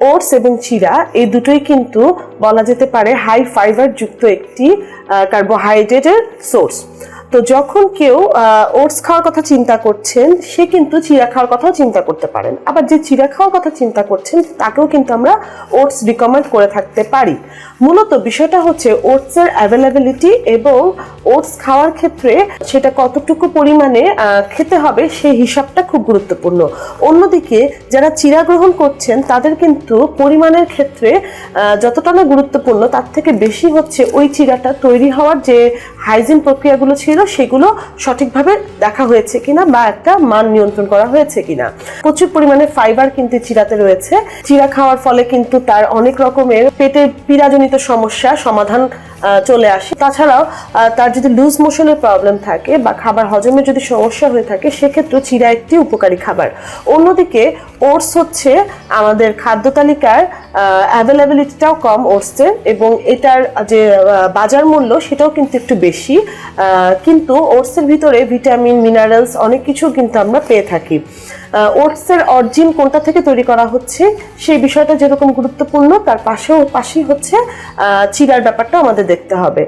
Oats এবং চিরা, এই দুটোই কিন্তু বলা যেতে পারে হাই ফাইবার যুক্ত একটি কার্বোহাইড্রেটের সোর্স তো যখন কেউ ওটস খাওয়ার কথা চিন্তা করছেন, সে কিন্তু চিরা খাওয়ার কথাও চিন্তা করতে পারেন। আবার যে চিরা খাওয়ার কথা চিন্তা করছেন, তাকেও কিন্তু আমরা ওটস রিকমেন্ড করে থাকতে পারি। মূলত বিষয়টা হচ্ছে ওটসের অ্যাভেলেবিলিটি এবং ওটস খাওয়ার ক্ষেত্রে সেটা কতটুকু পরিমাণে খেতে হবে সেই হিসাবটা খুব গুরুত্বপূর্ণ। অন্যদিকে যারা চিরা গ্রহণ করছেন, তাদের কিন্তু পরিমাণের ক্ষেত্রে যতটা না গুরুত্বপূর্ণ, তার থেকে বেশি হচ্ছে ওই চিরাটা তৈরি হওয়ার যে হাইজিন প্রক্রিয়াগুলো ছিল সেগুলো সঠিকভাবে দেখা হয়েছে কিনা বা একটা মান নিয়ন্ত্রণ করা হয়েছে কিনা। প্রচুর পরিমাণে ফাইবার কিন্তু চিরাতে রয়েছে। চিরা খাওয়ার ফলে কিন্তু তার অনেক রকমের পেটের পীড়াজনিত সমস্যা সমাধান চলে আসে। তাছাড়াও তার যদি লুজ মোশনের প্রবলেম থাকে বা খাবার হজমের যদি সমস্যা হয়ে থাকে, সেক্ষেত্রে চিরা একটি উপকারী খাবার। অন্যদিকে ওটস হচ্ছে আমাদের খাদ্য তালিকার অ্যাভেলেবিলিটিটাও কম ওটসের এবং এটার যে বাজার মূল্য সেটাও কিন্তু একটু বেশি। কিন্তু ওটসের ভিতরে ভিটামিন মিনারেলস অনেক কিছু কিন্তু আমরা পেয়ে থাকি। ওটসের অরিজিন কোনটা থেকে তৈরি করা হচ্ছে সেই বিষয়টা যেরকম গুরুত্বপূর্ণ, তার পাশেও, পাশেই হচ্ছে চিরার ব্যাপারটা আমাদের দেখতে হবে।